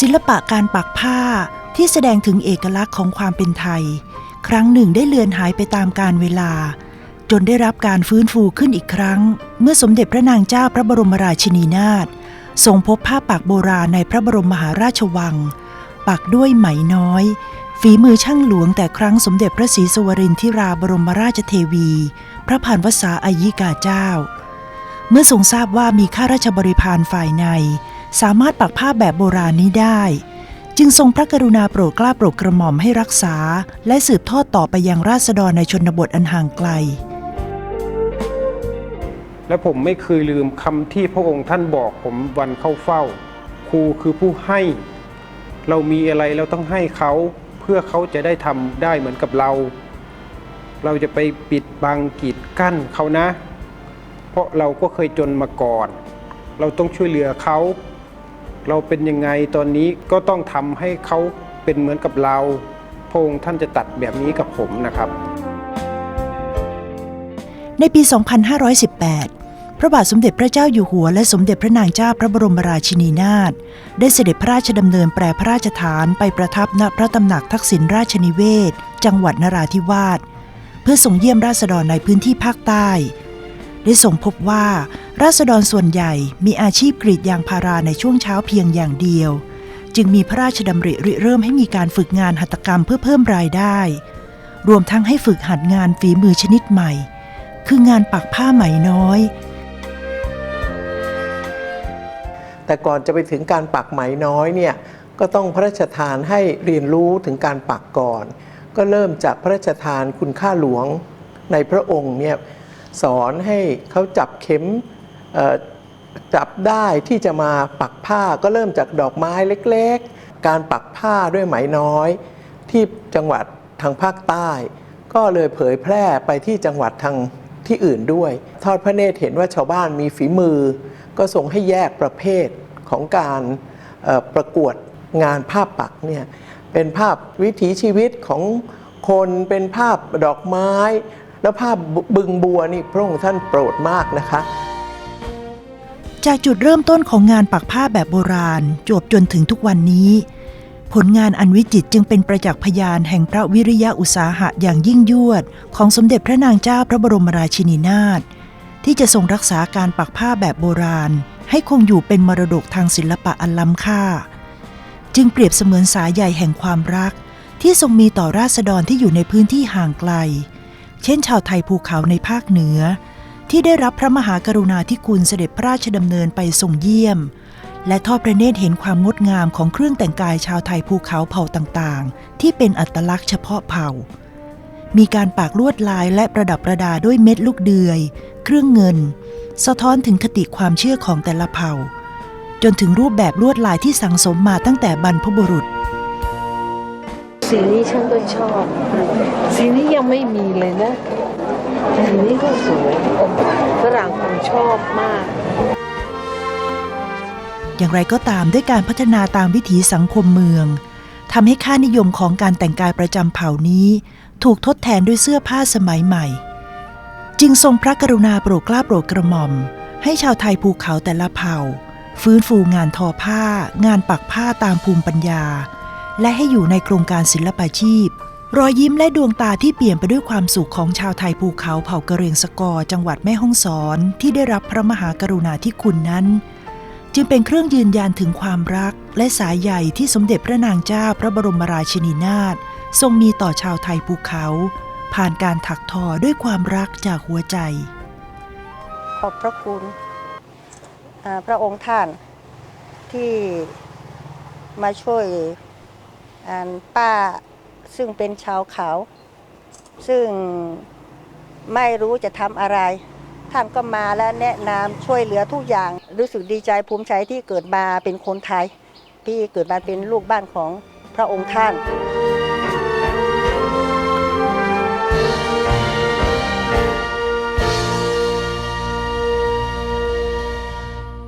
ศิลปะการปักผ้าที่แสดงถึงเอกลักษณ์ของความเป็นไทย ครั้งหนึ่งได้เลือนหายไปตามกาลเวลา จนได้รับการฟื้นฟูขึ้นอีกครั้ง เมื่อสมเด็จพระนางเจ้าพระบรมราชินีนาถทรงพบผ้าปักโบราณในพระบรมมหาราชวัง ปักด้วยไหมน้อย ฝีมือช่างหลวงแต่ครั้งสมเด็จพระศรีสวรินทิราบรมราชเทวี พระผ่านวษาอายิกาเจ้า เมื่อทรงทราบว่ามีข้าราชบริพารฝ่ายใน สามารถปักผ้าแบบโบราณนี้ได้ จึงทรงพระกรุณาโปรดกล้าโปรดกระหม่อมให้รักษา และสืบทอดต่อไปยังราษฎรในชนบทอันห่างไกล และผมไม่เคยลืมคำที่พระองค์ท่านบอกผมวันเข้าเฝ้า ครูคือผู้ให้ เรามีอะไรเราต้องให้เขาเพื่อเขาจะได้ทำได้เหมือนกับเรา เราจะไปปิดบังกีดกั้นเขานะ เพราะเราก็เคยจนมาก่อน เราต้องช่วยเหลือเขา เราเป็นยังไงตอนนี้ก็ต้องทำให้เขาเป็นเหมือนกับเราพระองค์ท่านจะตัดแบบนี้กับผมนะครับ ในปี 2518 พระบาทสมเด็จพระเจ้าอยู่หัว และสมเด็จพระนางเจ้าพระบรมราชินีนาถได้เสด็จพระราชดำเนินแปรพระราชฐานไปประทับณพระตำหนักทักษิณราชนิเวศ จังหวัดนราธิวาสเพื่อส่งเยี่ยมราษฎรในพื้นที่ภาคใต้ ได้ส่งพบว่า ราษฎรส่วนใหญ่มีอาชีพกรีดยางพาราในช่วงเช้าเพียงอย่างเดียว จึงมีพระราชดำริริเริ่มให้มีการฝึกงานหัตถกรรมเพื่อเพิ่มรายได้ รวมทั้งให้ฝึกหัดงานฝีมือชนิดใหม่ คืองานปักผ้าไหมน้อย แต่ก่อนจะไปถึงการปักไหมน้อยเนี่ยก็ต้องพระราชทานให้เรียนรู้ถึงการปักก่อน ก็เริ่มจากพระราชทานคุณค่าหลวงในพระองค์เนี่ยสอนให้เขาจับเข็ม จับได้ที่จะมาปักผ้าก็เริ่มจากดอกไม้เล็กๆ การปักผ้าด้วยไหมน้อย ที่จังหวัดทางภาคใต้ ก็เลยเผยแพร่ไปที่จังหวัดทางที่อื่นด้วย ทอดพระเนตรเห็นว่าชาวบ้านมีฝีมือ ก็ทรงให้แยกประเภทของการประกวดงานภาพปักเนี่ยเป็นภาพวิถีชีวิตของคนเป็นภาพดอกไม้ แล้วภาพบึงบัวนี่พระองค์ท่านโปรดมากนะคะ จากจุดเริ่มต้นของงานปักผ้าแบบโบราณ จวบจนถึงทุกวันนี้ ผลงานอันวิจิตรจึงเป็นประจักษ์พยานแห่งพระวิริยะอุตสาหะอย่างยิ่งยวด ของสมเด็จพระนางเจ้าพระบรมราชินีนาถที่จะทรงรักษาการปักผ้าแบบโบราณ ให้คงอยู่เป็นมรดกทางศิลปะอันล้ำค่า จึงเปรียบเสมือนสายใยแห่งความรัก ที่ทรงมีต่อราษฎรที่อยู่ในพื้นที่ห่างไกล เช่นชาวไทยภูเขาในภาคเหนือ ที่ได้รับพระมหากรุณาธิคุณเสด็จพระราชดำเนินไปทรงเยี่ยม และทอดพระเนตรเห็นความงดงามของเครื่องแต่งกายชาวไทยภูเขาเผ่าต่างๆ ที่เป็นอัตลักษณ์เฉพาะเผ่า มีการปากลวดลายและประดับประดาด้วยเม็ดลูกเดือย เครื่องเงิน สะท้อนถึงคติความเชื่อของแต่ละเผ่า จนถึงรูปแบบลวดลายที่สังสมมาตั้งแต่บรรพบุรุษสีนี้ฉันก็ชอบ สีนี้ยังไม่มีเลยนะ สีนี้ก็สวยฝรั่งคงชอบมาก อย่างไรก็ตามด้วยการพัฒนาตามวิถีสังคมเมืองทำให้ค่านิยมของการแต่งกายประจำเผ่านี้ ถูกทดแทนด้วยเสื้อผ้าสมัยใหม่ จึงทรงพระกรุณาโปรดเกล้าโปรดกระหม่อม ให้ชาวไทยภูเขาแต่ละเผ่า ฟื้นฟูงานทอผ้า งานปักผ้าตามภูมิปัญญา และให้อยู่ในโครงการศิลปาชีพ รอยยิ้มและดวงตาที่เปลี่ยนไปด้วยความสุขของชาวไทยภูเขาเผ่ากระเรียงสกอจังหวัดแม่ฮ่องสอนที่ได้รับพระมหากรุณาธิคุณนั้น จึงเป็นเครื่องยืนยันถึงความรัก และสายใยที่สมเด็จพระนางเจ้าพระบรมราชินีนาถทรงมีต่อชาวไทยภูเขา ผ่านการถักทอด้วยความรักจากหัวใจ ขอบพระคุณพระองค์ท่านที่มาช่วยป้า ซึ่งเป็นชาวเขา ซึ่งไม่รู้จะทำอะไร ท่านก็มาและแนะนำช่วยเหลือทุกอย่าง รู้สึกดีใจภูมิใจที่เกิดมาเป็นคนไทย พี่เกิดมาเป็นลูกบ้านของพระองค์ท่าน